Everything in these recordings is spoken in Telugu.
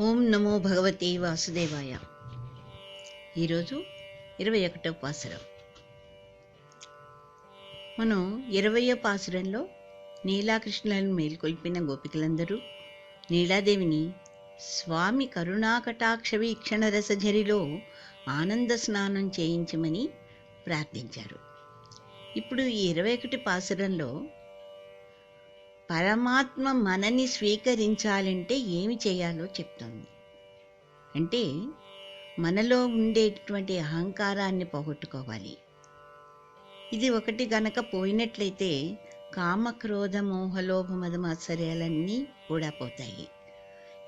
ఓం నమో భగవతి వాసుదేవాయ. ఈరోజు ఇరవై ఒకటో పాసురం. మనం ఇరవయో పాసురంలో నీలాకృష్ణులను మేల్కొల్పిన గోపికలందరూ నీలాదేవిని స్వామి కరుణాకటాక్ష వీక్షణ రసజరిలో ఆనంద స్నానం చేయించమని ప్రార్థించారు. ఇప్పుడు ఈ ఇరవై ఒకటి పాసురంలో పరమాత్మ మనని స్వీకరించాలంటే ఏమి చేయాలో చెప్తోంది. అంటే మనలో ఉండేటువంటి అహంకారాన్ని పోగొట్టుకోవాలి. ఇది ఒకటి గనక పోయినట్లయితే కామక్రోధ మోహలోభ మదమాత్సర్యాలన్నీ కూడా పోతాయి.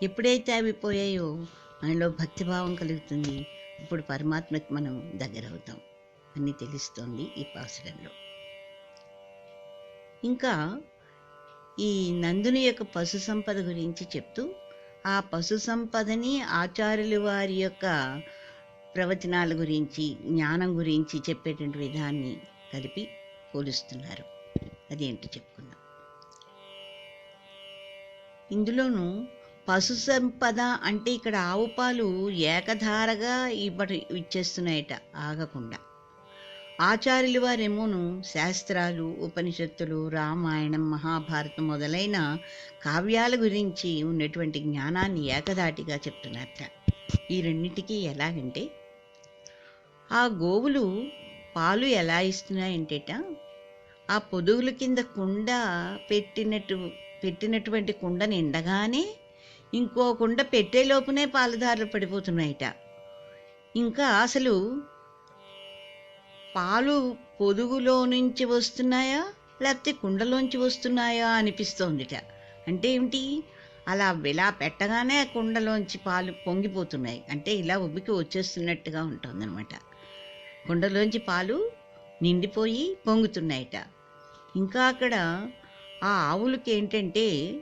ఎప్పుడైతే అవి పోయాయో మనలో భక్తిభావం కలుగుతుంది. ఇప్పుడు పరమాత్మకి మనం దగ్గరవుతాం అని తెలుస్తోంది ఈ పాసురంలో ఇంకా ఈ నందుని యొక్క పశు సంపద గురించి చెప్తూ ఆ పశు సంపదని ఆచార్యులు వారి యొక్క ప్రవచనాల గురించి జ్ఞానం గురించి చెప్పేటువంటి విధాన్ని కలిపి పోలుస్తున్నారు. అదేంటో చెప్పుకుందాం. ఇందులోనూ పశు సంపద అంటే ఇక్కడ ఆవు పాలు ఏకధారగా ఇవ్వట ఇచ్చేస్తున్నాయట ఆగకుండా. ఆచార్యులు వారేమోను శాస్త్రాలు ఉపనిషత్తులు రామాయణం మహాభారతం మొదలైన కావ్యాల గురించి ఉన్నటువంటి జ్ఞానాన్ని ఏకదాటిగా చెప్తున్నారట ఈ రెండింటికి ఎలాగంటే ఆ గోవులు పాలు ఎలా ఇస్తున్నాయంటేట ఆ పొదుగుల కింద కుండ పెట్టినట్టు పెట్టినటువంటి కుండ నిండగానే ఇంకో కుండ పెట్టే లోపునే పాలధారలు పడిపోతున్నాయట. ఇంకా అసలు పాలు పొదుగులో నుంచి వస్తున్నాయా? లేకపోతే కుండలోంచి వస్తున్నాయా అనిపిస్తోందిట. అంటే ఏమిటి? అలా ఇలా పెట్టగానే కుండలోంచి పాలు పొంగిపోతున్నాయి. అంటే ఇలా ఉబ్బికి వచ్చేస్తున్నట్టుగా ఉంటుందన్నమాట. కుండలోంచి పాలు నిండిపోయి పొంగుతున్నాయట. ఇంకా అక్కడ ఆ ఆవులకి ఏంటంటే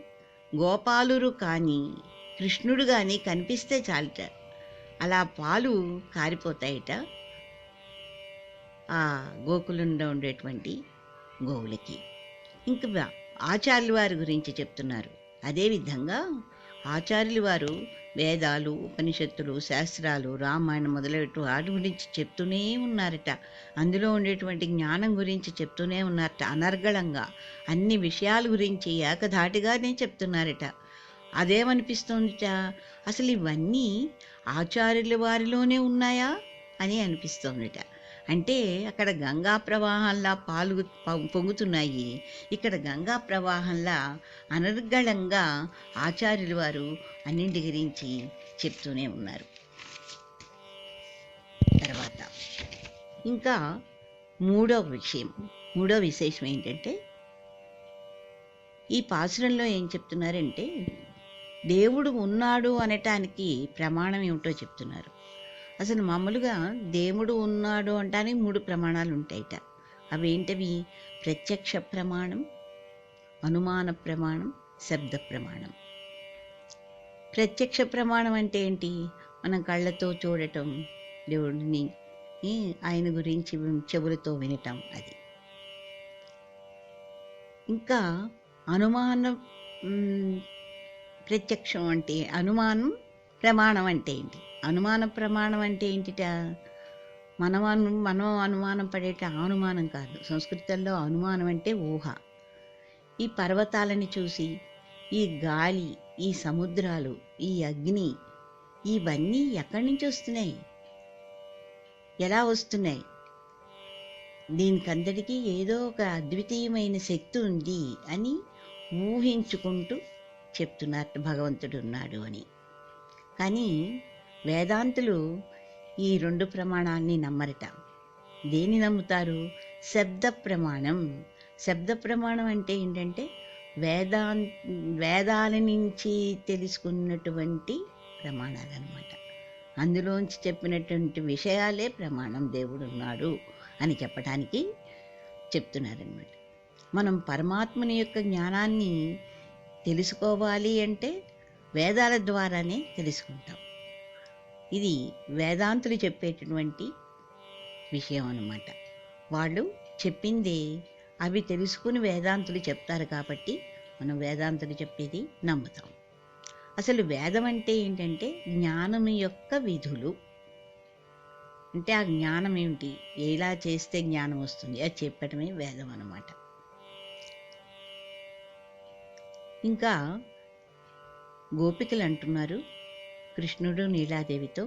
గోపాలురు కానీ కృష్ణుడు కానీ కనిపిస్తే చాలట. అలా పాలు కారిపోతాయట. ఆ గోకులంలో ఉండేటువంటి గోవులకి. ఇంకా ఆచార్యుల వారి గురించి చెప్తున్నారు. అదేవిధంగా ఆచార్యుల వారు వేదాలు ఉపనిషత్తులు శాస్త్రాలు రామాయణం మొదలైన వాటి గురించి చెప్తూనే ఉన్నారట. అందులో ఉండేటువంటి జ్ఞానం గురించి చెప్తూనే ఉన్నారట. అనర్గళంగా అన్ని విషయాల గురించి ఏకధాటిగానే చెప్తున్నారట. అదేమనిపిస్తోందిట? అసలు ఇవన్నీ ఆచార్యుల వారిలోనే ఉన్నాయా? అని అనిపిస్తోందిట. అంటే అక్కడ గంగా ప్రవాహంలా పాలు పొంగుతున్నాయి. ఇక్కడ గంగా ప్రవాహంలా అనర్గళంగా ఆచార్యులు వారు అన్నింటి గురించి చెప్తూనే ఉన్నారు. తర్వాత ఇంకా మూడో విషయం మూడో విశేషం ఏంటంటే ఈ పాసురంలో ఏం చెప్తున్నారంటే దేవుడు ఉన్నాడు అనటానికి ప్రమాణం ఏమిటో చెప్తున్నారు. అసలు మామూలుగా దేవుడు ఉన్నాడు అంటానే మూడు ప్రమాణాలు ఉంటాయిట అవేంటవి? ప్రత్యక్ష ప్రమాణం అనుమాన ప్రమాణం శబ్ద ప్రమాణం. ప్రత్యక్ష ప్రమాణం అంటే ఏంటి? మనం కళ్ళతో చూడటం దేవుడిని ఆయన గురించి చెవులతో వినటం అది. ఇంకా అనుమానం ప్రత్యక్షం అంటే అనుమానం ప్రమాణం అంటే ఏంటి? అనుమాన ప్రమాణం అంటే ఏంటిట? మనం అను మనం అనుమానం పడేట అనుమానం కాదు. సంస్కృతంలో అనుమానం అంటే ఊహ. ఈ పర్వతాలని చూసి ఈ గాలి ఈ సముద్రాలు ఈ అగ్ని ఇవన్నీ ఎక్కడి నుంచి వస్తున్నాయి? ఎలా వస్తున్నాయి? దీనికందరికీ ఏదో ఒక అద్వితీయమైన శక్తి ఉంది అని ఊహించుకుంటూ చెప్తున్నారు భగవంతుడు ఉన్నాడు అని. కానీ వేదాంతులు ఈ రెండు ప్రమాణాన్ని నమ్మరట. దేని నమ్ముతారు? శబ్ద ప్రమాణం. శబ్ద ప్రమాణం అంటే ఏంటంటే వేదా వేదాల నుంచి తెలుసుకున్నటువంటి ప్రమాణాలు అనమాట అందులోంచి చెప్పినటువంటి విషయాలే ప్రమాణం దేవుడు ఉన్నాడు అని చెప్పడానికి చెప్తున్నారనమాట మనం పరమాత్మని యొక్క జ్ఞానాన్ని తెలుసుకోవాలి అంటే వేదాల ద్వారానే తెలుసుకుంటాం. ఇది వేదాంతులు చెప్పేటటువంటి విషయం అన్నమాట. వాళ్ళు చెప్పిందే అవి తెలుసుకుని వేదాంతులు చెప్తారు కాబట్టి మనం వేదాంతులు చెప్పేది నమ్ముతాం. అసలు వేదం అంటే ఏంటంటే జ్ఞానం యొక్క విధులు. అంటే ఆ జ్ఞానం ఏమిటి? ఎలా చేస్తే జ్ఞానం వస్తుంది? అది చెప్పడమే వేదం అన్నమాట. ఇంకా గోపికలు అంటున్నారు కృష్ణుడు నీలాదేవితో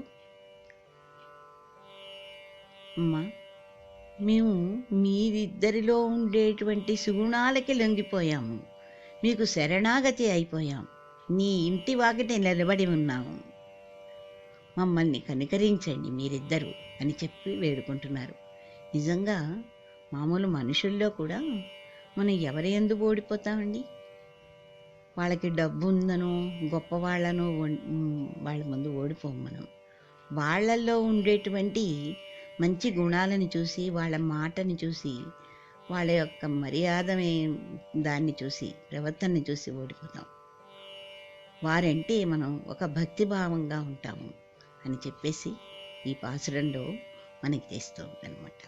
అమ్మా మేము మీరిద్దరిలో ఉండేటువంటి సుగుణాలకి లొంగిపోయాము. మీకు శరణాగతి అయిపోయాం. నీ ఇంటి వాకిట నిలబడి ఉన్నాము. మమ్మల్ని కనికరించండి మీరిద్దరు అని చెప్పి వేడుకుంటున్నారు. నిజంగా మామూలు మనుషుల్లో కూడా మనం ఎవరి ఎందు ఓడిపోతామండి? వాళ్ళకి డబ్బు ఉందనో గొప్పవాళ్ళనో వాళ్ళ ముందు ఓడిపోం మనం. వాళ్ళల్లో ఉండేటువంటి మంచి గుణాలను చూసి వాళ్ళ మాటని చూసి వాళ్ళ యొక్క మర్యాదమే దాన్ని చూసి ప్రవర్తనని చూసి ఓడిపోతాం. వారంటే మనం ఒక భక్తిభావంగా ఉంటాము అని చెప్పేసి ఈ పాసురంలో మనకి తెస్తుంది అనమాట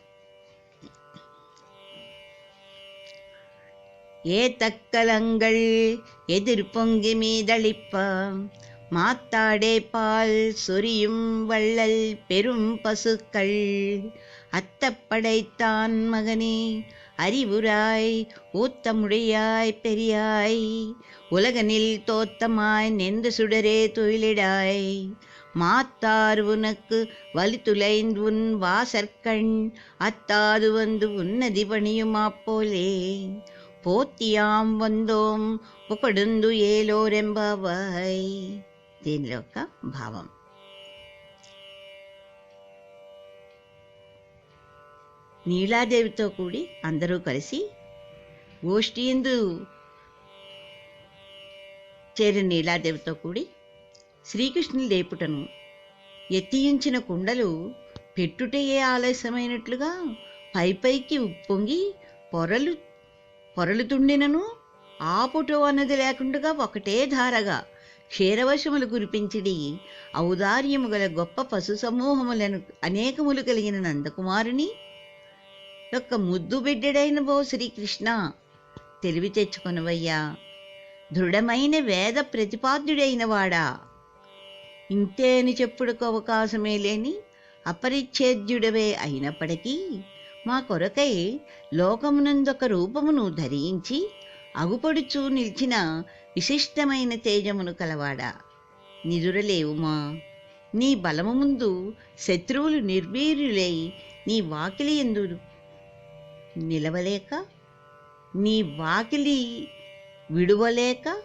ஏ தக்கலங்கள் எதிர் பொங்கி மாத்தாடே பால் சொரியும் வள்ளல் பெரும் பசுக்கள். அத்தப்படைத்தான் மகனே அறிவுராய் ஊத்தமுடையாய் பெரியாய். உலகனில் தோத்தமாய் நெந்து சுடரே தொழிலிடாய் மாத்தார் உனக்கு வலித்துலைந்து உன் வாசற்கண். அத்தாது வந்து உன்னதி பணியுமா போலே. போத்தியாம் వందోం ఒకడుందు ఏలోరెంబావాయ్ దీనిలో ఒక భావం నీలాదేవితో కూడి అందరూ కలిసి గోష్ఠీందు చేరిన నీలాదేవితో కూడి శ్రీకృష్ణుని లేపుటను ఎత్తియించిన కుండలు పెట్టుటయే ఆలస్యమైనట్లుగా పై పైకి ఉప్పొంగి పొరలు పొరలుతుండినను. ఆపుటో అన్నది లేకుండా ఒకటే ధారగా. క్షీరవశములు కురిపించిడి. ఔదార్యము గల గొప్ప పశు సమూహములను అనేకములు కలిగిన నందకుమారుని. యొక్క ముద్దు బిడ్డడైన బో శ్రీకృష్ణ తెలివి తెచ్చుకొనవయ్యా. దృఢమైన వేద ప్రతిపాద్యుడైన వాడా. ఇంతే అని చెప్పుడుకు అవకాశమే లేని అపరిచ్ఛేద్యుడవే అయినప్పటికీ మా కొరకై లోకమునందొక రూపమును ధరించి అగుపడుచు నిలిచిన విశిష్టమైన తేజమును కలవాడా. నిదురలేవుమా? నీ బలము ముందు శత్రువులు నిర్వీర్యులై నీ వాకిలి ఎందు నిలవలేక? నీ వాకిలి విడువలేక?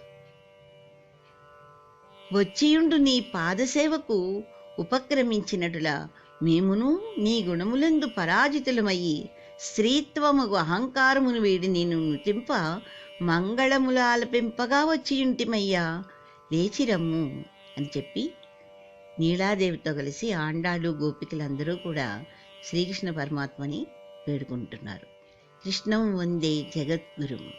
వచ్చియుండు నీ పాదసేవకు ఉపక్రమించినటులా మేమును నీ గుణములందు పరాజితులమయ్యి స్త్రీత్వముగు అహంకారమును వీడి నేను నృతింప మంగళముల ఆలపింపగా వచ్చియుంటిమయ్యా. లేచిరమ్ము అని చెప్పి నీలాదేవితో కలిసి ఆండాళ్ళు గోపికలందరూ కూడా శ్రీకృష్ణ పరమాత్మని వేడుకుంటున్నారు. కృష్ణం వందే జగద్గురుం.